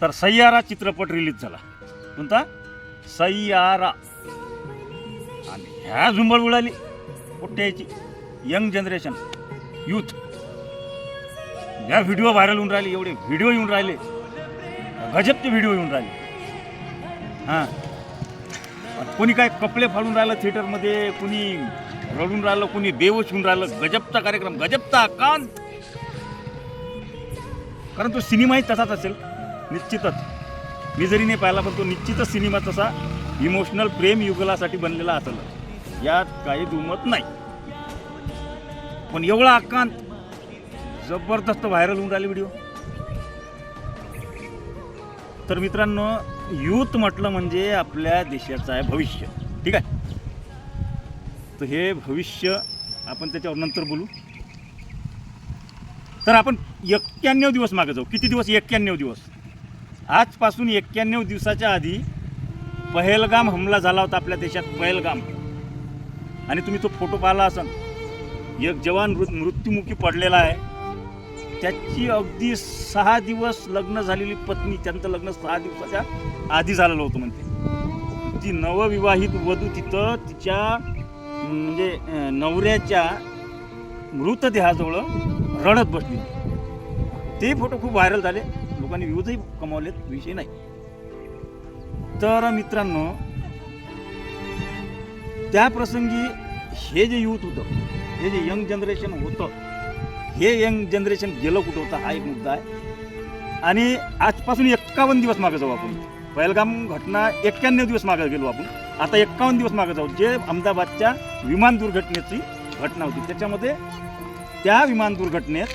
तर सय्यारा चित्रपट रिलीज झाला. कोणता? सय्यारा. आणि ह्या झुंबळ उडाली पोट्ट्याची यंग जनरेशन यूथ या व्हिडिओ व्हायरल होऊन राहिले एवढे व्हिडिओ येऊन राहिले. गजबचे व्हिडिओ येऊन राहिले. हां. कोणी काय कपडे फाडून राहिलं थिएटरमध्ये कुणी रडून राहिलं कुणी बेवश होऊन राहिलं गजबचा कार्यक्रम गजबचा कांत कारण तो सिनेमाही तसाच असेल. निश्चितच. मी जरी नाही पाहिला पण तो निश्चितच सिनेमा तसा इमोशनल प्रेम युगलासाठी बनलेला असेल. यात काही दुमत नाही. पण एवढा आकांत जबरदस्त व्हायरल होऊन राहिले व्हिडिओ. तर मित्रांनो यूथ म्हटलं म्हणजे आपल्या देशाचं आहे भविष्य. ठीक आहे? तर हे भविष्य आपण त्याच्यावर नंतर बोलू. तर आपण एक्क्याण्णव दिवस मागे जाऊ. किती दिवस? एक्क्याण्णव दिवस. आजपासून एक्क्याण्णव दिवसाच्या आधी पहलगाम हमला झाला होता आपल्या देशात पहलगाम. आणि तुम्ही तो फोटो पाहिला असाल एक जवान मृ मृत्युमुखी पडलेला आहे. त्याची अगदी सहा दिवस लग्न झालेली पत्नी त्यांचं लग्न सहा दिवसाच्या आधी झालेलं होतं म्हणते. ती नवविवाहित वधू तिथं तिच्या म्हणजे नवऱ्याच्या मृतदेहाजवळ रडत बसली. ते फोटो खूप व्हायरल झाले. लोकांनी व्ह्यूजही कमावलेत विषय नाही. तर मित्रांनो त्या प्रसंगी हे जे यूथ होतं हे जे यंग जनरेशन होतं हे यंग जनरेशन गेलं कुठं होतं हा एक मुद्दा आहे. आणि आजपासून एक्कावन्न दिवस मागे जाऊ आपण. पहलगाम घटना एक्क्याण्णव दिवस मागे गेलो आपण. आता एक्कावन्न दिवस मागे जाऊ. जे अहमदाबादच्या विमान दुर्घटनेची घटना होती त्याच्यामध्ये त्या विमान दुर्घटनेत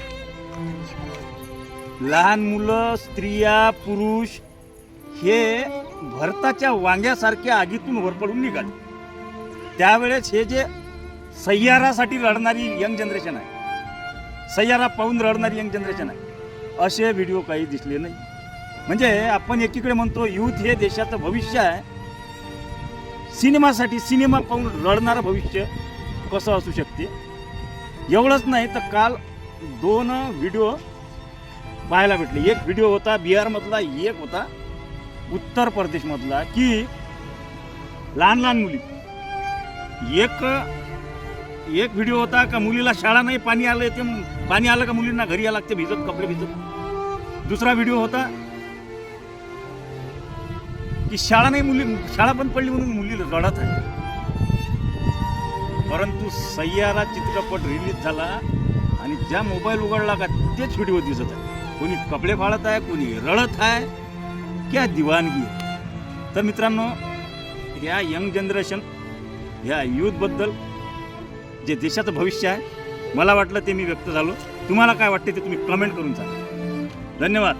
लहान मुलं स्त्रिया पुरुष हे भरताच्या वांग्यासारख्या आगीतून वर पडून निघाले. त्यावेळेस हे जे सय्यारासाठी रडणारी यंग जनरेशन आहे सय्यारा पाहून रडणारी यंग जनरेशन आहे असे व्हिडिओ काही दिसले नाही. म्हणजे आपण एकीकडे म्हणतो यूथ हे देशाचं भविष्य आहे. सिनेमासाठी सिनेमा पाहून रडणारं भविष्य कसं असू शकते? एवढंच नाही तर काल दोन व्हिडिओ पाहायला भेटले. एक व्हिडिओ होता बिहारमधला एक होता उत्तर प्रदेशमधला की लहान लहान मुली. एक एक व्हिडिओ होता का मुलीला शाळा नाही पाणी आलं ते पाणी आलं का मुलींना घरी यायला लागते भिजत कपडे भिजत. दुसरा व्हिडिओ होता की शाळा नाही मुली शाळा पण पडली म्हणून मुली रडत आहे. परंतु सय्यारा चित्रपट रिलीज झाला आणि ज्या मोबाईल उघडला का तेच व्हिडिओ दिसत आहे. कोणी कपडे फाडत आहे कोणी रडत आहे. क्या दिवाणगी आहे. तर मित्रांनो ह्या यंग जनरेशन ह्या यूथबद्दल जे देशाचं भविष्य आहे मला वाटलं ते मी व्यक्त झालो. तुम्हाला काय वाटते ते तुम्ही कमेंट करून सांगा. धन्यवाद.